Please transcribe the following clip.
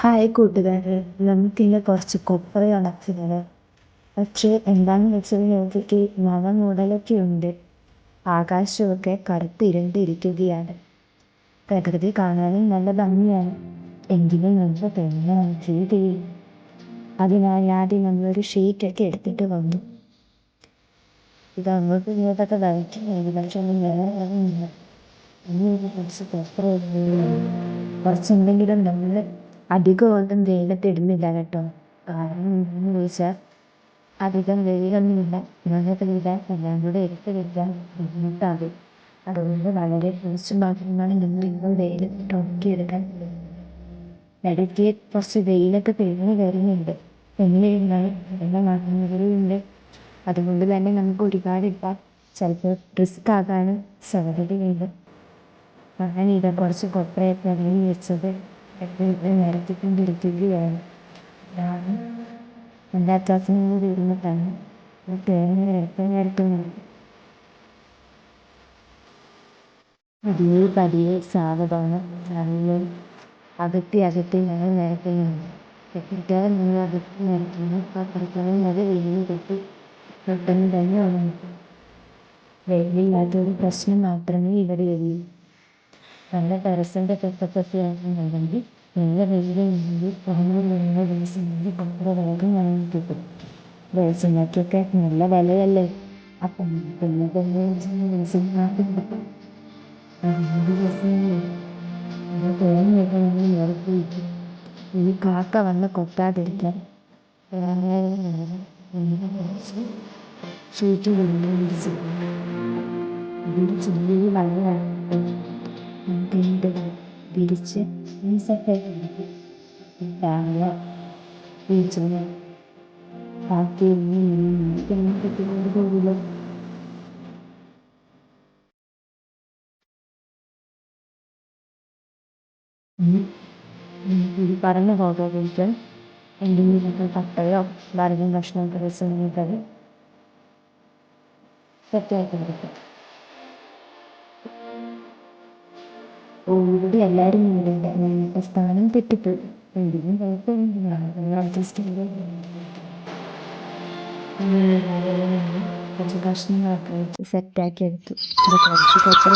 Hi കൂട്ടുകാരെ. നമുക്കിന്ന് കുറച്ച് കൊപ്ര ഉണക്കുന്നത് പക്ഷേ എന്താണെന്ന് വെച്ചാൽ നോക്കിയിട്ട് മഴ മൂടലൊക്കെ ഉണ്ട്. ആകാശമൊക്കെ കറുത്തിരുണ്ടിരിക്കുകയാണ് പ്രകൃതി കാണാനും നല്ല ഭംഗിയാണ്. എങ്കിലും നമുക്ക് തെങ്ങ് ചെയ്ത് അതിനാൽ ആദ്യം നമ്മളൊരു ഷീറ്റൊക്കെ എടുത്തിട്ട് വന്നു. ഇത് അങ്ങോട്ട് ഇങ്ങോട്ടൊക്കെ വലിക്കും പക്ഷെ ഒന്നും വേറെ കുറച്ച് കൊപ്ര കുറച്ചെന്തെങ്കിലും നമ്മൾ അധികമൊന്നും വെയിലത്തിടുന്നില്ല കേട്ടോ. കാരണം എന്താണെന്ന് ചോദിച്ചാൽ അധികം വെയിലൊന്നുമില്ല. ഇടാൻ എല്ലാം കൂടെ വെക്കാൻ ബുദ്ധിമുട്ടാകും അതുകൊണ്ട് വളരെ കുറച്ച് ഭാഗങ്ങളിൽ ഞങ്ങൾ ഇപ്പോൾ വെയിലത്തിട്ട് ഉണക്കിയെടുക്കാൻ ഇടയ്ക്ക് കുറച്ച് വെയിലൊക്കെ തെളിഞ്ഞ് കയറുന്നുണ്ട് എന്നിരുന്നാലും അതുകൊണ്ട് തന്നെ നമുക്ക് ഒരുപാട് ഇപ്പം ചിലപ്പോൾ റിസ്ക് ആകാനും സാധ്യതയുണ്ട്. അങ്ങനെ കുറച്ച് കൊപ്രയൊക്കെ ഇറങ്ങി വെച്ചത്. നിരത്തിക്കൊണ്ടിരിക്കുകയാണ് ഇതാണ് എന്റെ അച്ചാച്ചനും കൂടി ഇരുന്നിട്ടാണ് തേങ്ങ നിരത്തുന്നത് പതിയെ പതിയെ സാധകമാണ് നല്ല അകത്തി അകത്തി ഞങ്ങൾ നിരക്കുന്നുണ്ട് എത്തിക്കാൻ നിങ്ങൾ അകത്തി നിരക്കുന്നു അപ്പുറത്തോളം അത് വെയിൽ കെട്ടി പെട്ടെന്ന് തന്നെ ഉണങ്ങും വെയിലില്ലാത്തൊരു പ്രശ്നം മാത്രമേ ഇവിടെ നല്ല ടെറസിന്റെ തൊട്ടത്തൊക്കെ ആണെന്നുണ്ടെങ്കിൽ നല്ല വെയിലുണ്ടെങ്കിൽ മൂന്ന് ദിവസം കൊണ്ട് കൊപ്ര വേഗം വാങ്ങി കിട്ടും. വെളിച്ചെണ്ണയ്ക്കൊക്കെ നല്ല വിലയല്ലേ? അപ്പം പിന്നെ തന്നെ വെളിച്ചെണ്ണ കിട്ടും. പതിനഞ്ച് ദിവസമല്ലേ അത് തേങ്ങയൊക്കെ നമ്മൾ നിരത്തി വയ്ക്കും ഈ കാക്ക വന്ന് കൊത്താതിരിക്കാൻ കുറച്ച് ഷീറ്റ് മഴയാണ് വീണ്ടും വിരിച്ച് ഈ സെറ്റാക്കി രാവിലെ വിരിച്ചത് ബാക്കി കിട്ടുന്നത് പോകില്ല പറഞ്ഞു പോകാതിരിക്കാൻ എന്തെങ്കിലും പട്ടയോ വരഞ്ഞ കഷ്ണമൊക്കെ വെച്ച് സെറ്റാക്കി കൊടുക്കും ഓൾറെഡി എല്ലാവരും ഇവിടെ സ്ഥാനം തെറ്റിപ്പോയി. കുറച്ച് കഷ്ണങ്ങളൊക്കെ സെറ്റാക്കി എടുത്തു. കുറച്ച് കൊപ്ര